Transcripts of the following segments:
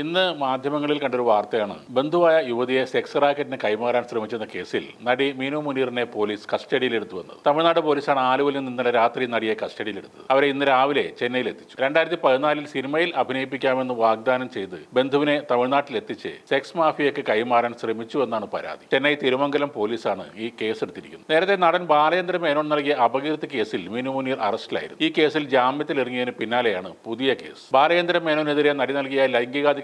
ഇന്ന് മാധ്യമങ്ങളിൽ കണ്ടൊരു വാർത്തയാണ്. ബന്ധുവായ യുവതിയെ സെക്സ് റാക്കറ്റിന് കൈമാറാൻ ശ്രമിച്ചെന്ന കേസിൽ നടി മീനു മുനീറിനെ പോലീസ് കസ്റ്റഡിയിലെടുത്തു വന്നത്. തമിഴ്നാട് പോലീസാണ് ആലുവയിൽ നിന്ന് ഇന്നലെ രാത്രി നടിയെ കസ്റ്റഡിയിലെടുത്തത്. അവരെ ഇന്ന് രാവിലെ ചെന്നൈയിൽ എത്തിച്ചു. രണ്ടായിരത്തി പതിനാലിൽ സിനിമയിൽ അഭിനയിപ്പിക്കാമെന്ന് വാഗ്ദാനം ചെയ്ത് ബന്ധുവിനെ തമിഴ്നാട്ടിൽ എത്തിച്ച് സെക്സ് മാഫിയയ്ക്ക് കൈമാറാൻ ശ്രമിച്ചു എന്നാണ് പരാതി. ചെന്നൈ തിരുമംഗലം പോലീസാണ് ഈ കേസെടുത്തിരിക്കുന്നത്. നേരത്തെ നടൻ ബാലേന്ദ്ര മേനോൻ നൽകിയ അപകീർത്തി കേസിൽ മീനു മുനീർ അറസ്റ്റിലായിരുന്നു. ഈ കേസിൽ ജാമ്യത്തിൽ ഇറങ്ങിയതിന് പിന്നാലെയാണ് പുതിയ കേസ്. ബാലേന്ദ്രൻ മേനോനെതിരെ നടി നൽകിയ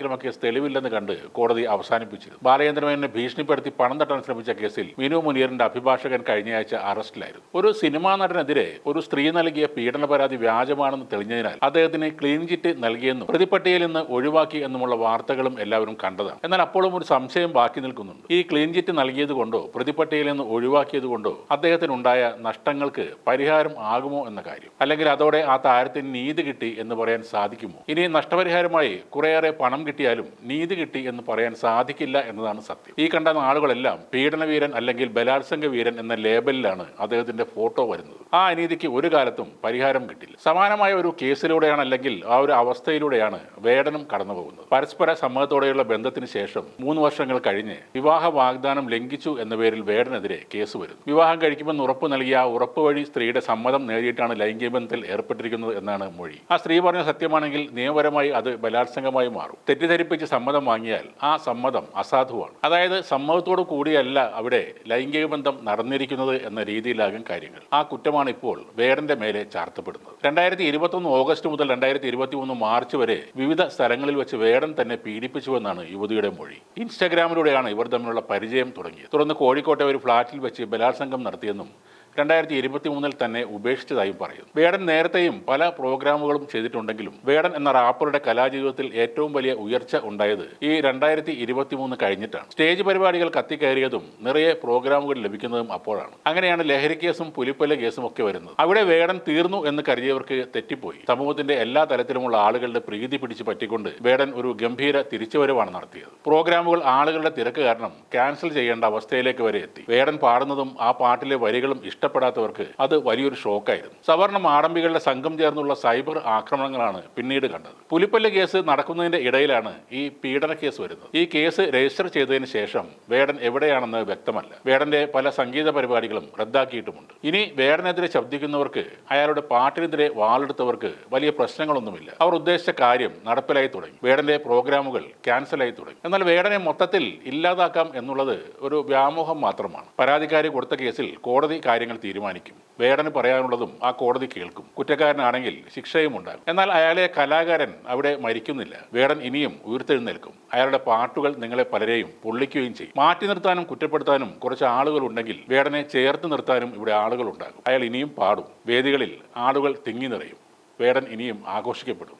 ലൈംഗികാതിക്രമ കേസ് തെളിവില്ലെന്ന് കണ്ട് കോടതി അവസാനിപ്പിച്ചിരുന്നു. ബാലചന്ദ്രമേനെ ഭീഷണിപ്പെടുത്തി പണം തട്ടാൻ ശ്രമിച്ച കേസിൽ വിനു മുനീറിന്റെ അഭിഭാഷകൻ കഴിഞ്ഞയാഴ്ച അറസ്റ്റിലായിരുന്നു. ഒരു സിനിമാ നടനെതിരെ ഒരു സ്ത്രീ നൽകിയ പീഡന പരാതി വ്യാജമാണെന്ന് തെളിഞ്ഞതിനാൽ അദ്ദേഹത്തിന് ക്ലീൻ ചിറ്റ് നൽകിയെന്നും പ്രതിപട്ടികയിൽ നിന്ന് ഒഴിവാക്കി എന്നുമുള്ള വാർത്തകളും എല്ലാവരും കണ്ടതാണ്. എന്നാൽ അപ്പോഴും ഒരു സംശയം ബാക്കി നിൽക്കുന്നുണ്ട്. ഈ ക്ലീൻ ചിറ്റ് നൽകിയത് കൊണ്ടോ പ്രതിപട്ടികയിൽ നിന്ന് ഒഴിവാക്കിയത് കൊണ്ടോ അദ്ദേഹത്തിനുണ്ടായ നഷ്ടങ്ങൾക്ക് പരിഹാരം ആകുമോ എന്ന കാര്യം. അല്ലെങ്കിൽ അതോടെ ആ താരത്തിന് നീതി കിട്ടി എന്ന് പറയാൻ സാധിക്കുമോ? ഇനി നഷ്ടപരിഹാരമായി കുറേയേറെ പണം കിട്ടിയാലും നീതി കിട്ടി എന്ന് പറയാൻ സാധിക്കില്ല എന്നതാണ് സത്യം. ഈ കണ്ട ആളുകളെല്ലാം പീഡനവീരൻ അല്ലെങ്കിൽ ബലാത്സംഗ വീരൻ എന്ന ലേബലിലാണ് അദ്ദേഹത്തിന്റെ ഫോട്ടോ വരുന്നത്. ആ അനീതിക്ക് ഒരു കാലത്തും പരിഹാരം കിട്ടില്ല. സമാനമായ ഒരു കേസിലൂടെയാണ് അല്ലെങ്കിൽ ആ ഒരു അവസ്ഥയിലൂടെയാണ് വേടനും കടന്നുപോകുന്നത് പരസ്പര സമ്മതത്തോടെയുള്ള ബന്ധത്തിന് ശേഷം മൂന്ന് വർഷങ്ങൾ കഴിഞ്ഞ് വിവാഹ വാഗ്ദാനം ലംഘിച്ചു എന്ന പേരിൽ വേടനെതിരെ കേസ് വരുന്നു. വിവാഹം കഴിക്കുമെന്ന് ഉറപ്പ് നൽകിയ ആ ഉറപ്പ് വഴി സ്ത്രീയുടെ സമ്മതം നേടിയിട്ടാണ് ലൈംഗിക ബന്ധത്തിൽ ഏർപ്പെട്ടിരിക്കുന്നത് എന്നാണ് മൊഴി. ആ സ്ത്രീ പറഞ്ഞ സത്യമാണെങ്കിൽ നിയമപരമായി അത് ബലാത്സംഗമായി മാറും. തെറ്റിദ്ധരിപ്പിച്ച് സമ്മതം വാങ്ങിയാൽ ആ സമ്മതം അസാധുവാണ്. അതായത് സമ്മതത്തോടു കൂടിയല്ല അവിടെ ലൈംഗിക ബന്ധം നടന്നിരിക്കുന്നത് എന്ന രീതിയിലാകും കാര്യങ്ങൾ. ആ കുറ്റമാണ് ഇപ്പോൾ വേടന്റെ മേലെ ചാർത്തപ്പെടുന്നത്. രണ്ടായിരത്തി ഇരുപത്തൊന്ന് ഓഗസ്റ്റ് മുതൽ രണ്ടായിരത്തി ഇരുപത്തി മൂന്ന് മാർച്ച് വരെ വിവിധ സ്ഥലങ്ങളിൽ വെച്ച് വേടൻ തന്നെ പീഡിപ്പിച്ചുവെന്നാണ് യുവതിയുടെ മൊഴി. ഇൻസ്റ്റാഗ്രാമിലൂടെയാണ് ഇവർ തമ്മിലുള്ള പരിചയം തുടങ്ങിയത്. തുടർന്ന് കോഴിക്കോട്ടെ ഒരു ഫ്ളാറ്റിൽ വെച്ച് ബലാത്സംഗം നടത്തിയെന്നും രണ്ടായിരത്തി ഇരുപത്തി മൂന്നിൽ തന്നെ ഉപേക്ഷിച്ചതായും പറയുന്നു. വേടൻ നേരത്തെയും പല പ്രോഗ്രാമുകളും ചെയ്തിട്ടുണ്ടെങ്കിലും വേടൻ എന്ന റാപ്പറുടെ കലാജീവിതത്തിൽ ഏറ്റവും വലിയ ഉയർച്ച ഉണ്ടായത് ഈ രണ്ടായിരത്തി ഇരുപത്തി മൂന്ന് കഴിഞ്ഞിട്ടാണ്. സ്റ്റേജ് പരിപാടികൾ കത്തിക്കയറിയതും നിറയെ പ്രോഗ്രാമുകൾ ലഭിക്കുന്നതും അപ്പോഴാണ്. അങ്ങനെയാണ് ലഹരി കേസും പുലിപ്പല്ല കേസും ഒക്കെ വരുന്നത്. അവിടെ വേടൻ തീർന്നു എന്ന് കരുതിയവർക്ക് തെറ്റിപ്പോയി. സമൂഹത്തിന്റെ എല്ലാ തലത്തിലുമുള്ള ആളുകളുടെ പ്രീതി പിടിച്ചു പറ്റിക്കൊണ്ട് വേടൻ ഒരു ഗംഭീര തിരിച്ചുവരവാണ് നടത്തിയത്. പ്രോഗ്രാമുകൾ ആളുകളുടെ തിരക്ക് കാരണം ക്യാൻസൽ ചെയ്യേണ്ട അവസ്ഥയിലേക്ക് വരെ എത്തി. വേടൻ പാടുന്നതും ആ പാട്ടിലെ വരികളും ഇഷ്ടപ്പെടാത്തവർക്ക് അത് വലിയൊരു ഷോക്കായിരുന്നു. സവർണ മാടമ്പികളുടെ സംഘം ചേർന്നുള്ള സൈബർ ആക്രമണങ്ങളാണ് പിന്നീട് കണ്ടത്. പുലിപ്പല്ല കേസ് നടക്കുന്നതിന്റെ ഇടയിലാണ് ഈ പീഡന കേസ് വരുന്നത്. ഈ കേസ് രജിസ്റ്റർ ചെയ്തതിന് ശേഷം വേടൻ എവിടെയാണെന്ന് വ്യക്തമല്ല. വേടന്റെ പല സംഗീത പരിപാടികളും റദ്ദാക്കിയിട്ടുമുണ്ട്. ഇനി വേടനെതിരെ ശബ്ദിക്കുന്നവർക്ക് അയാളുടെ പാട്ടിനെതിരെ വാളെടുത്തവർക്ക് വലിയ പ്രശ്നങ്ങളൊന്നുമില്ല. അവർ ഉദ്ദേശിച്ച കാര്യം നടപ്പിലായി തുടങ്ങി. വേടന്റെ പ്രോഗ്രാമുകൾ ക്യാൻസലായി തുടങ്ങി. എന്നാൽ വേടനെ മൊത്തത്തിൽ ഇല്ലാതാക്കാം എന്നുള്ളത് ഒരു വ്യാമോഹം മാത്രമാണ്. പരാതിക്കാരി കൊടുത്ത കേസിൽ കോടതി കാര്യങ്ങൾ തീരുമാനിക്കും. വേടന് പറയാനുള്ളതും ആ കോടതി കേൾക്കും. കുറ്റക്കാരനാണെങ്കിൽ ശിക്ഷയും ഉണ്ടാകും. എന്നാൽ അയാളെ കലാകാരൻ അവിടെ മരിക്കുന്നില്ല. വേടൻ ഇനിയും ഉയർത്തെഴുന്നേൽക്കും. അയാളുടെ പാട്ടുകൾ നിങ്ങളെ പലരെയും പൊള്ളിക്കുകയും ചെയ്യും. മാറ്റി നിർത്താനും കുറ്റപ്പെടുത്താനും കുറച്ച് ആളുകൾ ഉണ്ടെങ്കിൽ വേടനെ ചേർത്ത് നിർത്താനും ഇവിടെ ആളുകൾ ഉണ്ടാകും. അയാൾ ഇനിയും പാടും. വേദികളിൽ ആളുകൾ തിങ്ങി നിറയും. വേടൻ ഇനിയും ആഘോഷിക്കപ്പെടും.